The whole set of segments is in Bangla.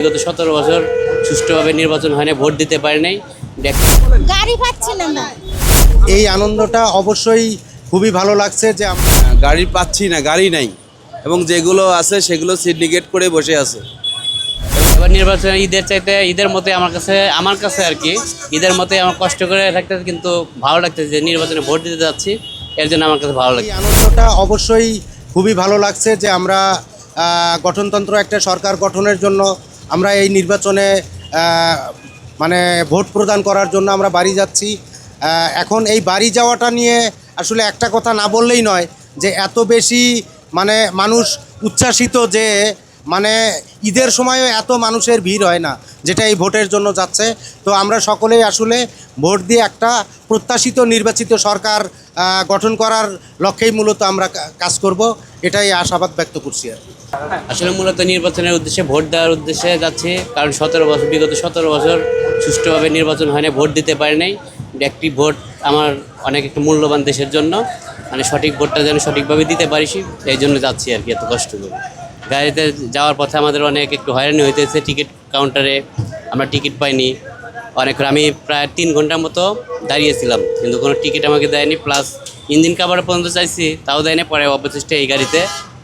বিগত সতেরো বছর সুষ্ঠুভাবে নির্বাচন হয়নি ভোট দিতে পারে নাই। গাড়ি পাচ্ছি না। এই আনন্দটা অবশ্যই খুবই ভালো লাগছে যে আমরা গাড়ি পাচ্ছি না গাড়ি নাই। এবং যেগুলো আছে সেগুলো সিন্ডিকেট করে বসে আছে। এবার নির্বাচন ঈদের চাইতে ঈদের মতোই আমার কাছে আমার কাছে আর কি ঈদের মতোই আমার কষ্ট করে থাকতে কিন্তু ভালো লাগতেছে যে নির্বাচনে ভোট দিতে যাচ্ছি এর জন্য আমার কাছে ভালো এই লাগছে। আনন্দটা অবশ্যই খুবই ভালো লাগছে যে আমরা গঠনতন্ত্র একটা সরকার গঠনের জন্য আমরা এই নির্বাচনে মানে ভোট প্রদান করার জন্য আমরা বাড়ি যাচ্ছি। এখন এই বাড়ি যাওয়াটা নিয়ে আসলে একটা কথা না বললেই নয় যে এত বেশি মানে মানুষ উচ্ছ্বাসিত যে মানে ঈদের সময়ও এত মানুষের ভিড় হয় না। যেটা এই ভোটের জন্য যাচ্ছে। তো আমরা সকলেই আসলে ভোট দিয়ে একটা প্রত্যাশিত, নির্বাচিত সরকার গঠন করার লক্ষ্যেই মূলত আমরা কাজ করব। এটাই আশাবাদ ব্যক্ত করছি আর। আসলে মূলত নির্বাচনের উদ্দেশ্যে ভোট দেওয়ার উদ্দেশ্যে যাচ্ছি, কারণ সতেরো বছর, বিগত সতেরো বছর সুষ্ঠুভাবে নির্বাচন হয় না ভোট দিতে পারে নাই। একটি ভোট আমার অনেক একটু মূল্যবান দেশের জন্য মানে সঠিক ভোটটা যেন সঠিকভাবে দিতে পারিস এই জন্য যাচ্ছি আর কি, এত কষ্ট করে। গাড়িতে যাওয়ার পথে আমাদের অনেক একটু হয়রানি হইতেছে, টিকিট কাউন্টারে আমরা টিকিট পাইনি। অনেক আমি প্রায় তিন ঘণ্টার মতো দাঁড়িয়েছিলাম, কিন্তু কোনো টিকিট আমাকে দেয়নি। প্লাস ইঞ্জিন কাভার পর্যন্ত চাইছি, তাও দেয়নি। পরে অবশিষ্ট এই গাড়িতে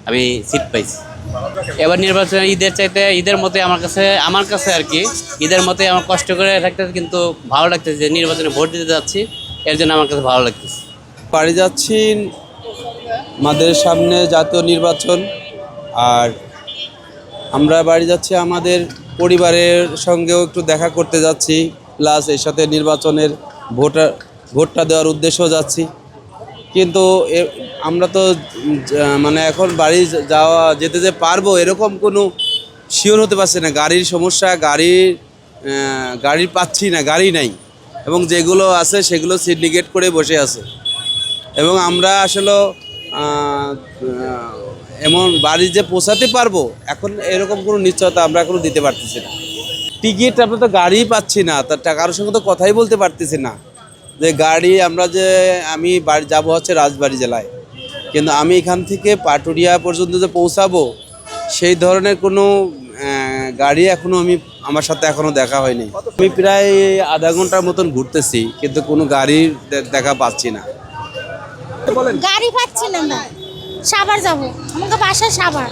আমি সিট পাইছি। এবার নির্বাচন ঈদের চাইতে, ঈদের মতোই আমার কাছে আমার কাছে আর কি, ঈদের মতোই আমার কষ্ট করে থাকতে কিন্তু ভালো লাগতেছে যে নির্বাচনে ভোট দিতে যাচ্ছি। এর জন্য আমার কাছে ভালো লাগতেছে। বাড়ি যাচ্ছি, আমাদের সামনে জাতীয় নির্বাচন। আর আমরা বাড়ি যাচ্ছি আমাদের পরিবারের সঙ্গেও একটু দেখা করতে যাচ্ছি। প্লাস এর সাথে নির্বাচনের ভোটার ভোটটা দেওয়ার উদ্দেশ্যেও যাচ্ছি। কিন্তু আমরা তো মানে এখন বাড়ি যাওয়া, যেতে যে পারব এরকম কোনো শিওর হতে পারছি না। গাড়ির সমস্যা গাড়ির গাড়ি পাচ্ছি না, গাড়ি নাই। এবং যেগুলো আছে সেগুলো সিন্ডিকেট করে বসে আছে। এবং আমরা আসলে এমন বাড়ি যে পৌঁছাতে পারব, এখন এরকম কোনো নিশ্চয়তা আমরা এখনও দিতে পারতেছি না। টিকিট আমরা তো গাড়িই পাচ্ছি না তার কারোর সঙ্গে তো কথাই বলতে পারতেছি না। যে গাড়ি আমরা যে, আমি বাড়ি যাব হচ্ছে রাজবাড়ি জেলায়। কিন্তু আমি এখান থেকে পাটুরিয়া পর্যন্ত যে পৌঁছাবো, সেই ধরনের কোনো গাড়ি এখনও আমি আমার সাথে এখনও দেখা হয়নি। আমি প্রায় আধা ঘণ্টার মতন ঘুরতেছি, কিন্তু কোনো গাড়ির দে- দেখা পাচ্ছি না। গাড়ি পাচ্ছি না সাভার যাব। আমাকে বাসা সাবার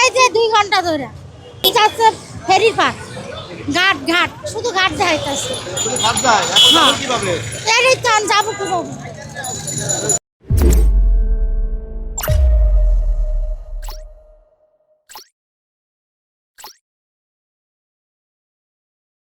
এই যে দুই ঘণ্টা ধরে। এটা হচ্ছে ফেরি পার ঘাট ঘাট। শুধু ঘাট দেখাইতেছে। হ্যাঁ। এই তো আমি যাব